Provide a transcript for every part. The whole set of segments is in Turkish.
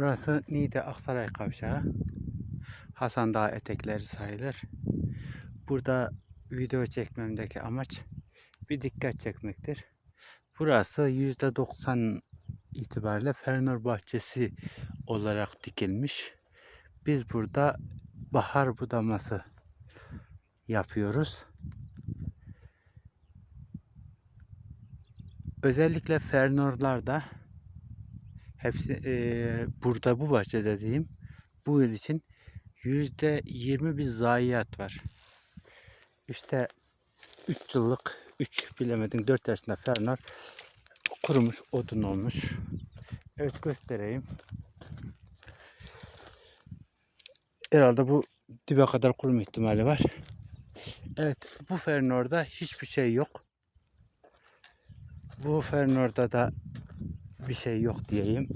Burası Niğde Aksaray Kavşağı. Hasan Dağı etekleri sayılır. Burada video çekmemdeki amaç bir dikkat çekmektir. Burası %90 itibariyle Fernur Bahçesi olarak dikilmiş. Biz burada bahar budaması yapıyoruz. Özellikle Fernurlarda hepsi eee, burada bu bahçede diyeyim bu yıl için yüzde yirmi bir zayiat var. İşte 3 yıllık 3 bilemedim 4 yaşında Fernur kurumuş odun olmuş. Evet göstereyim. Herhalde bu dibe kadar kuruma ihtimali var. Evet bu Fernor'da hiçbir şey yok. Bu Fernor'da da bir şey yok diyeyim.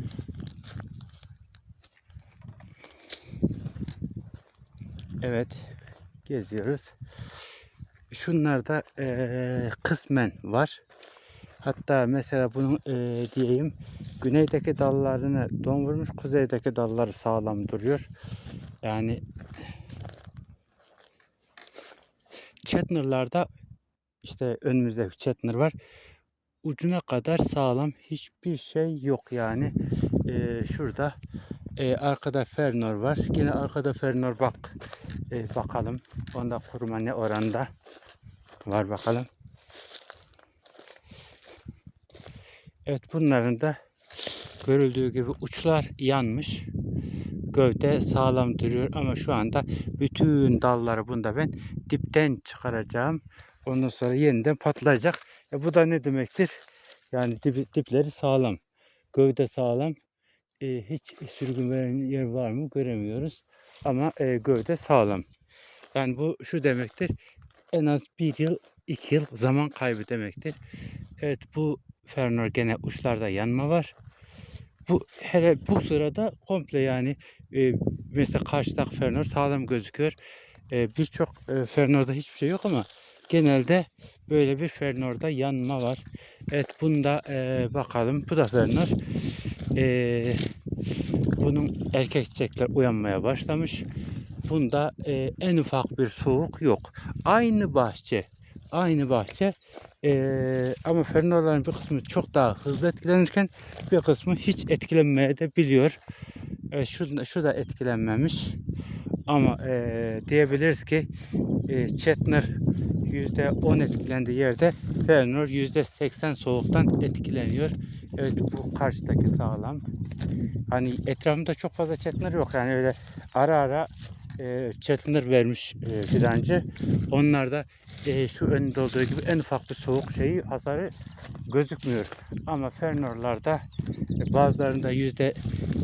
Evet geziyoruz. Şunlarda eee, kısmen var. Hatta mesela bunun eee, diyeyim güneydeki dallarını don vurmuş, kuzeydeki dalları sağlam duruyor. Yani Chetner'larda işte önümüzde Chetner var. Ucuna kadar sağlam hiçbir şey yok yani. Eee, şurada eee, arkada Fernor var. Yine arkada Fernor bak eee, bakalım. Onda kuruma ne oranda var bakalım. Evet bunların da görüldüğü gibi uçlar yanmış. Gövde sağlam duruyor ama şu anda bütün dalları bunda ben dipten çıkaracağım. Ondan sonra yeniden patlayacak. E bu da ne demektir? Yani dip, dipleri sağlam. Gövde sağlam. E, hiç sürgün veren yer var mı göremiyoruz. Ama e, gövde sağlam. Yani bu şu demektir. En az bir yıl, iki yıl zaman kaybı demektir. Evet bu Fernor gene uçlarda yanma var. Bu hele bu sırada komple yani e, mesela karşıdaki Fernor sağlam gözüküyor. E, Birçok e, Fernor'da hiçbir şey yok ama genelde böyle bir Fernor'da yanma var. Evet bunda e, bakalım bu da Fernor. E, bunun erkek çiçekler uyanmaya başlamış. Bunda e, en ufak bir soğuk yok. Aynı bahçe. Aynı bahçe. E, ama Fernor'ların bir kısmı çok daha hızlı etkilenirken bir kısmı hiç etkilenmeye de biliyor. E, şu, şu da etkilenmemiş. Ama e, diyebiliriz ki e, Chetner %10 etkilendiği yerde Fernor %80 soğuktan etkileniyor. Evet bu karşıdaki sağlam. Hani etrafımda çok fazla Chetner yok yani öyle ara ara e, Chetner vermiş e, fidancı. Onlar da e, şu önünde olduğu gibi en ufak bir soğuk şeyi hasarı gözükmüyor. Ama Fernor'larda e, bazılarında yüzde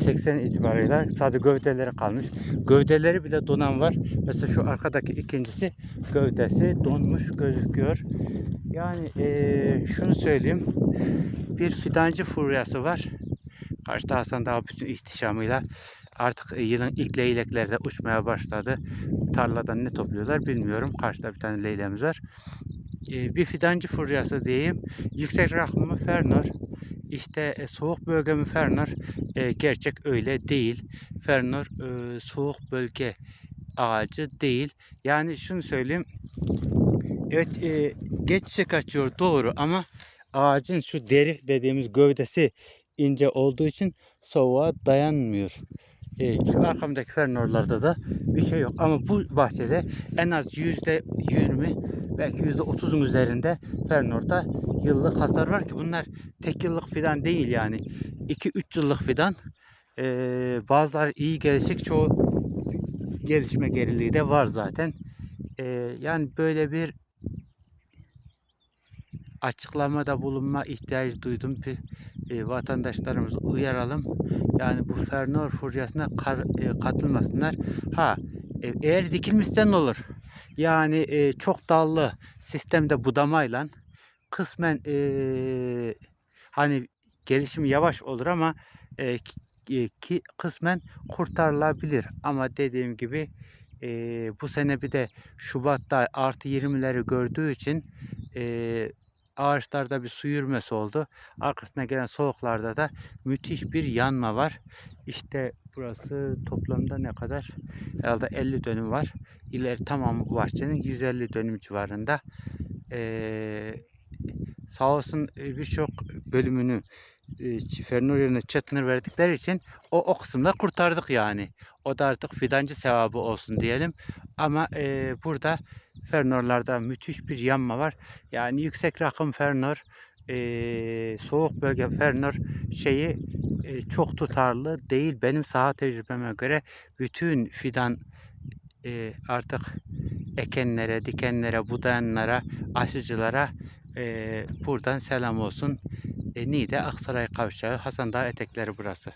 80 itibarıyla sadece gövdeleri kalmış. Gövdeleri bile donan var. Mesela şu arkadaki ikincisi gövdesi donmuş gözüküyor. Yani eee, şunu söyleyeyim. Bir fidancı furyası var. Karşıda Hasan Dağı bütün ihtişamıyla artık e, yılın ilk leylekleri de uçmaya başladı. Tarladan ne topluyorlar bilmiyorum. Karşıda bir tane leyleğimiz var. Eee, bir fidancı furyası diyeyim. Yüksek rakımı Fernor. İşte e, soğuk bölge mi Fernor? E, gerçek öyle değil. Fernor e, soğuk bölge ağacı değil. Yani şunu söyleyeyim. Evet e, geç çiçek açıyor doğru ama ağacın şu deri dediğimiz gövdesi ince olduğu için soğuğa dayanmıyor. E, şu arkamdaki fernorlarda da bir şey yok. Ama bu bahçede en az yüzde yirmi belki yüzde otuzun üzerinde fernorda yıllık hasar var ki bunlar tek yıllık fidan değil yani. 2-3 yıllık fidan. E, bazıları iyi gelişik çoğu gelişme geriliği de var zaten. E, yani böyle bir açıklamada bulunma ihtiyacı duydum. E, vatandaşlarımızı uyaralım. Yani bu Fernor furyasına kar- e, katılmasınlar. Ha e, eğer dikilmişse ne olur? Yani e, çok dallı sistemde budamayla kısmen e, hani gelişimi yavaş olur ama e, ki, e, kısmen kurtarılabilir. Ama dediğim gibi e, bu sene bir de Şubat'ta artı 20'leri gördüğü için e, ağaçlarda bir su yürümesi oldu. Arkasına gelen soğuklarda da müthiş bir yanma var. İşte burası toplamda ne kadar? Herhalde 50 dönüm var. İleri tamamı bahçenin 150 dönüm civarında. Ee, sağ olsun e, birçok bölümünü e, Fernur yerine Çetinir verdikleri için o, o kısımda kurtardık yani. O da artık fidancı sevabı olsun diyelim. Ama e, burada Fernorlarda müthiş bir yanma var. Yani yüksek rakım Fernor, e, soğuk bölge Fernor şeyi e, çok tutarlı değil. Benim saha tecrübeme göre bütün fidan e, artık ekenlere, dikenlere, budayanlara, aşıcılara e, buradan selam olsun. E, Niğde Aksaray Kavşağı Hasan Dağı etekleri burası.